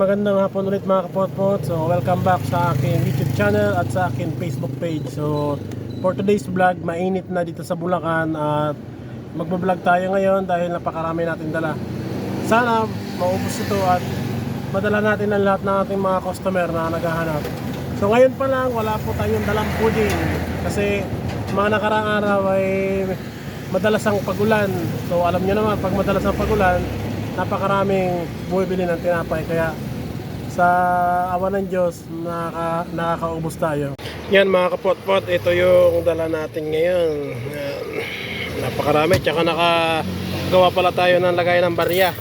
magandang hapon ulit mga kapotpot. So, welcome back sa aking YouTube channel at sa aking Facebook page. So, for today's vlog, mainit na dito sa Bulacan at magbablog tayo ngayon dahil napakarami natin dala. Sana maubos ito at madala natin ang lahat ng ating mga customer na naghahanap. So, ngayon pa lang, wala po tayong dalang pudding kasi mga nakaraang araw ay madalas ang pagulan. So, alam nyo naman, pag madalas ang pagulan, napakaraming bumibili ng tinapay kaya sa awa ng Diyos nakaka, nakakaubos tayo yan mga kapotpot ito yung dala natin ngayon yan. napakarami tsaka nakagawa pala tayo ng lagay ng barya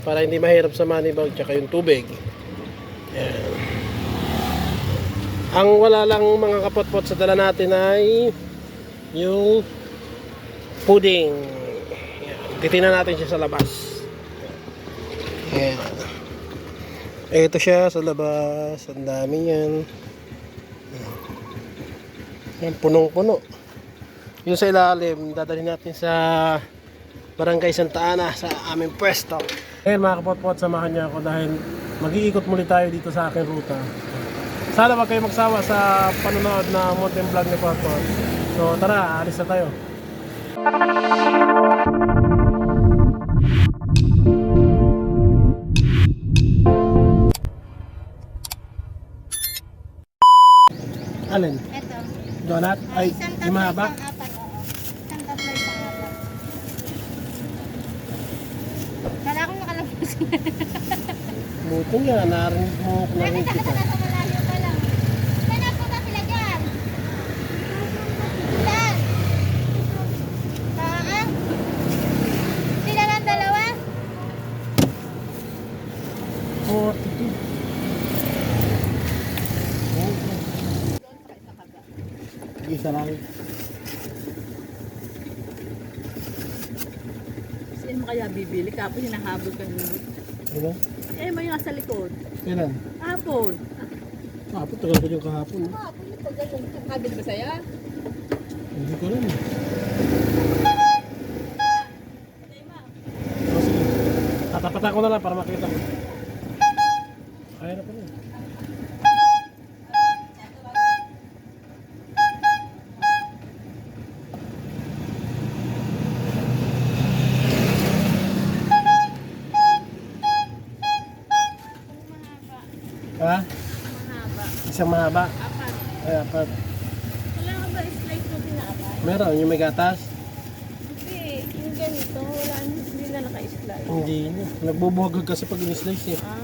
para hindi mahirap sa money bag tsaka yung tubig yan. ang wala lang mga kapotpot sa dala natin ay yung pudding yan. titingnan natin siya sa labas Ayan. Ito siya sa labas. Ang dami yan. Yan, punong-puno. Yung sa ilalim, dadalhin natin sa Barangay Santa Ana sa aming pwesto. Ayan mga kapotpot, samahan niyo ako dahil mag-iikot muli tayo dito sa aking ruta. Sana wag kayo magsawa sa panonood na mountain vlog ni Potpot. So tara, alis na tayo. Alin? Ito. Donut? Ay, isang yung mahaba? isang apat, oo. Isang tatlo, isang apat. Kala ko nakalabas. Buto nga, narinig mo, Nakita ka sa pa lang. Saan napunta sila dyan? Saan? Saan? Sila lang dalawa? 42. Isa lang. Saan mo kaya bibili? Kapon hinahabol ka nyo. Ano? Eh, may nga sa likod. Kailan? Hapon. Kapot, tagal ko yung kahapon. eh. Hapon pag ganun. Kabili ba saya? Hindi ko alam. eh. Tatapatan ko na lang para makita ko. Kaya na pala. eh. Ha? Mahaba. Isang mahaba. Apat. Ay, apat. Wala ka ba slice na tinapay? Meron, yung may gatas. Hindi. Yung ganito, wala hindi na naka-slice. Hindi na. Nagbubuhag kasi pag in-slice eh. Ah,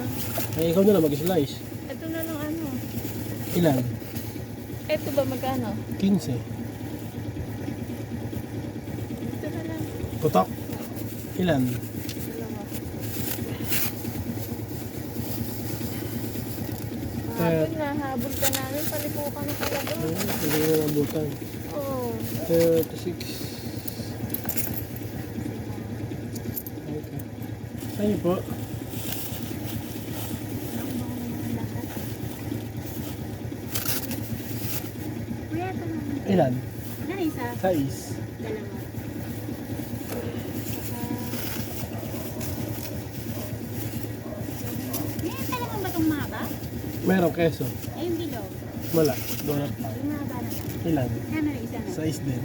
Ay, ikaw na lang mag-slice. ito na lang ano. Ilan? Ito ba magkano? 15. Ito na lang. Putok? Ilan? Dalawa. Eh. Hapon na, habol ka namin. Palikukan na talaga. Ayun, Hindi na nabutan. Oo. 36. Okay. Sa'yo po. Ilan? Ano isa? Sais. Meron keso. Ay, yung bilog. Wala. Donut lang. Ilan? Na isa na? Sais din.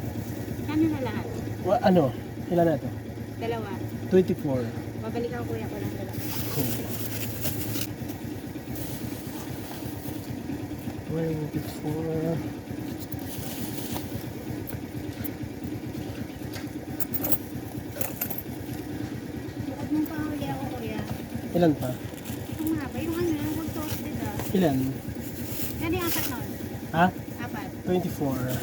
Kano na lahat? Wa, ano? Ilan na ito? Dalawa. 24. Babalik ako kuya ko lang dalawa. Cool. 24. Bukod mong panguli ako kuya. Ilan pa? Yung mahaba, yung ano, yung huwag toasted ah. Ilan? Yung apat nun? Ha? Apat. 24.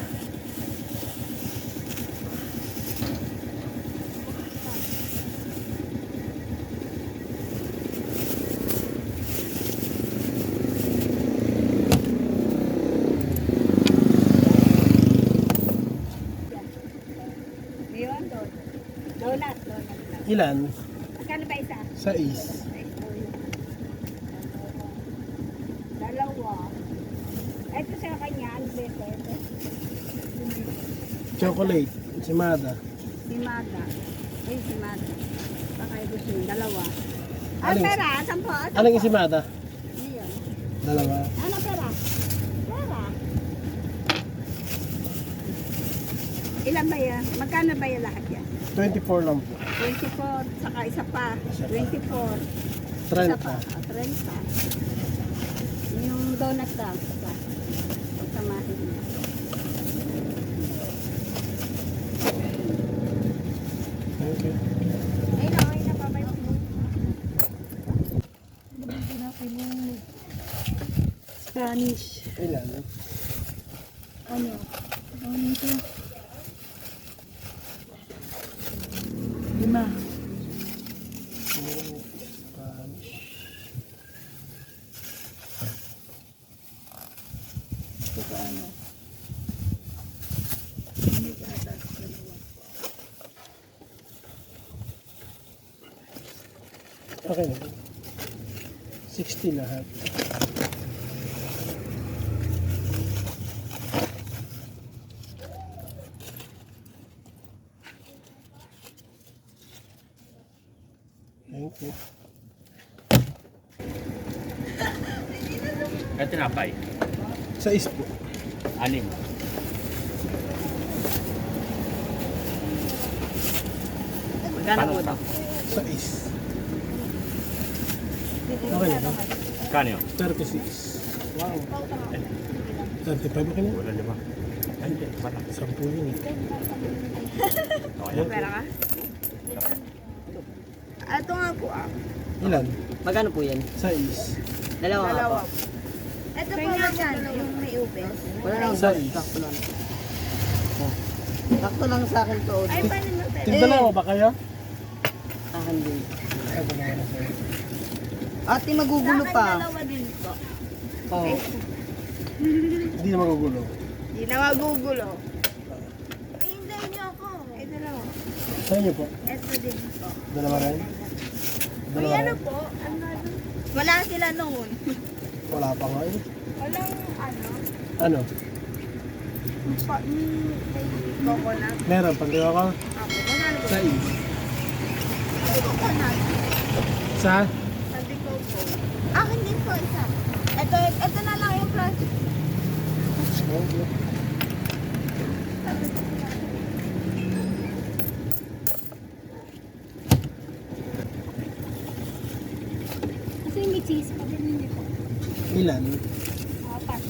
Yun, doon. Donut, donut lang. Ilan? Magkano ba isa? Sais. Dalawa. Ito sa kanya, ano ba ito? Ito. Chocolate. Simada. Si Mada. Ay, si Mada. Baka ito siya, dalawa. Ah, Aling- pera, sampo. Anong isimada? Dalawa. Ano pera? Pera. Ilan ba yan? Magkano ba yan lahat yan? 24 lang po. 24, saka isa pa. Isa pa. 24. 30. Isa pa. ah, 30. Yung donut daw. Isa. Pagsamahin mo. Thank you. Ay, na, ay, na, babay mo. Spanish. Ilan? Ano? Ano ito? Lima. Ito ano? Okay na. 60 lahat. Thank you. Ay, tinapay. Sa ispo. Anim. Magkano po ito? Sa is. Kano? 36. Wow. 35 okay na? Wala lima. 10 yun eh. Pera ka? Ito nga po ah. Ilan? Magkano po yan? Sa is. Dalawa nga po. Ito po dyan, yung may ube. Wala lang is. sakto lang. Oh. Lang sa akin to. Ay, paano mo pera? Tigdalawa ba kayo? Akin din. Ay, dalawa na. Ate, magugulo pa. Dalawa din po. Oh. Hindi na magugulo. Hindi na magugulo. Hintayin niyo ako. Ay, dalawa. Sa inyo po? Ito din po. Dalawa rin? Uy, Dalawa ano rin? po? Ano? Wala sila noon. Wala pa nga eh. Walang ano? Ano? Pa, mm, may coconut. Meron, pag ka? Ako, magkano po? Sa coconut. Sa? Akin din po isa. Ito, ito na lang yung plastic. Kasi may cheese pa din hindi po. Ilan? Apat.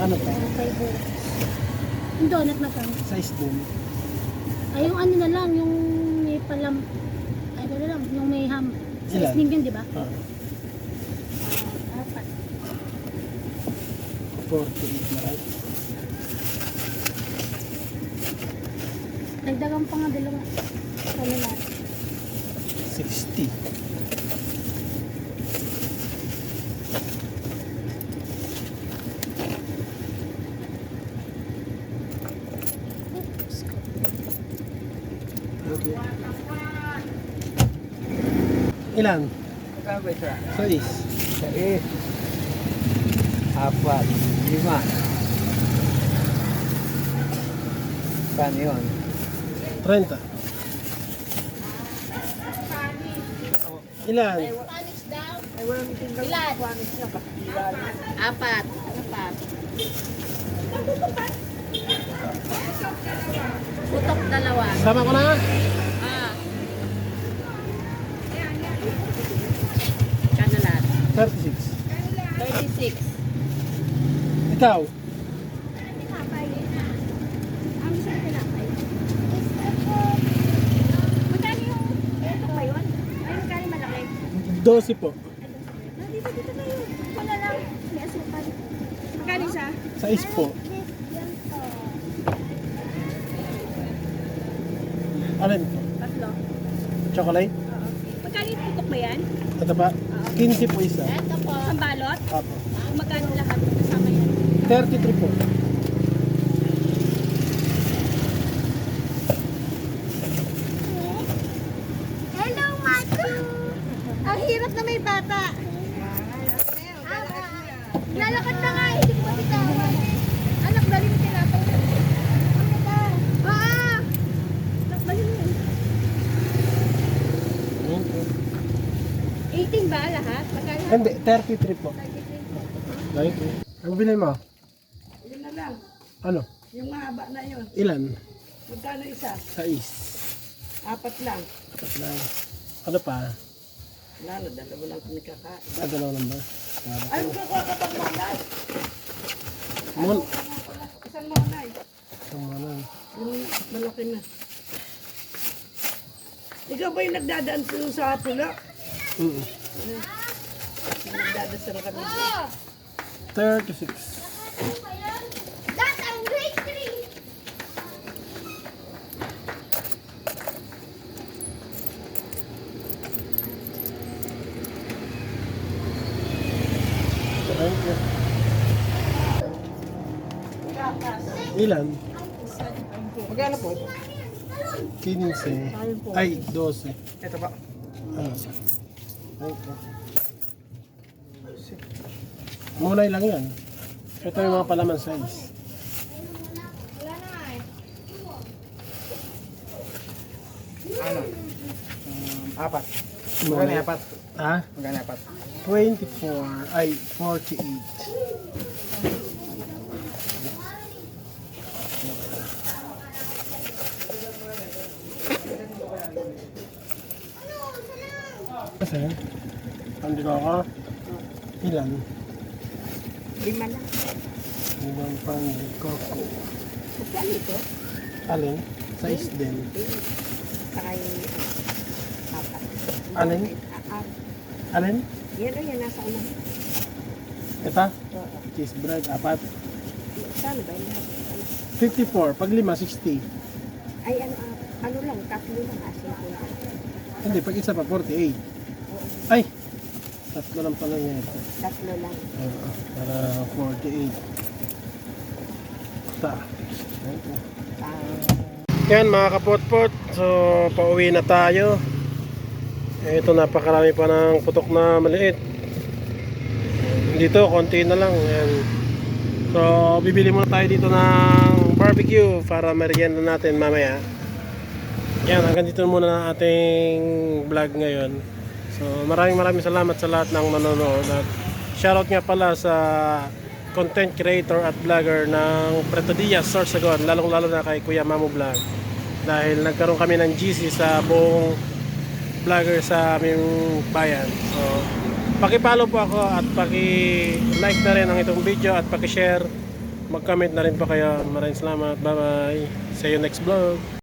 Ano pa? Yung donut na pan. Size din. Ay, yung ano na lang, yung palam... Ay, na lang, yung may ham. Seasoning yun, di ba? Ah, Ah, apat. 48 na right? Dagdagan pa nga dalawa. Ano na? 60. Ilan? Magkano ba isa? Sa is. Sa is. Apat. Lima. Paano yun? 30. Ilan? Ilan? Apat. Apat. Putok dalawa. Sama ko na. Ah. Kano lahat? 36. 36. Ikaw? Tinapay. Ang isa na tinapay. Magkano yung... Ito ba yun? Ay, magkano yung malaki? 12 po. Dito, dito tayo. Na lang. May asukal. Magkano siya? Sa is po. Alin? Tatlo. Chocolate? Magkano yung tutok ba yan? Ito ba? 15 po isa. Ito po. Isang balot? Apo. Magkano lahat? 33 po. Hello, Matsu! Ang hirap na may bata. Lalakad na nga, hindi ko mabitawan. Anak, dali mo tinapay. Ano ba? Ah! Anak, dali mo. 15 ba lahat? Magkano? Hindi, 33 po. 33. Ang bilhin mo? Na lang. Ano? Yung mahaba na yun. Ilan? Magkano isa? Sais. Apat lang. Apat lang. Ano pa? Wala na, dalawa lang kami kakain. Ah, dalawa lang ba? Ay, magkakuha ka pang manay. Mon. Isang manay. Ang ano. Yung malaki na. Ikaw ba yung nagdadaan sa- sa pula? Mm. Nagdadasal kami. 36. Ilan? Magkano po? 15. Ay, 12. Ito ba? Ah. You. Mulay lang yan. Ito yung mga palaman size. Ano? Um, apat. Magkano apat? Ha? Magkano apat? 24. Ay, 48. Kasi, hindi ko ako. Ilan? Lima lang. Ilang pandi ko. Magkano ito? Alin? Size din. Saka yung apat. Alin? Ah, Alin? yan o, yan nasa una. Ito? Oo. Cheese bread, apat. Saan ba yun? 54. Pag lima, 60. Ay, ano, ah, ano lang, tatlo lang, asin ko lang. Hindi, pag isa pa, 48. Ay! Tatlo lang pala yan. Tatlo lang. Oo, para 48. Ta. Yan mga kapotpot. So, pauwi na tayo. Ito, napakarami pa ng putok na maliit. Dito, konti na lang. Yan. So, bibili muna tayo dito ng barbecue para merienda natin mamaya. Yan, hanggang dito muna ang ating vlog ngayon. So, maraming maraming salamat sa lahat ng nanonood. At shoutout nga pala sa content creator at vlogger ng Preto Diaz, Sorsogon, lalong lalo na kay Kuya Mamu Vlog. Dahil nagkaroon kami ng GC sa buong vlogger sa aming bayan. So, paki-follow po ako at paki-like na rin ang itong video at paki-share. Mag-comment na rin po kayo. Maraming salamat. Bye-bye. See you next vlog.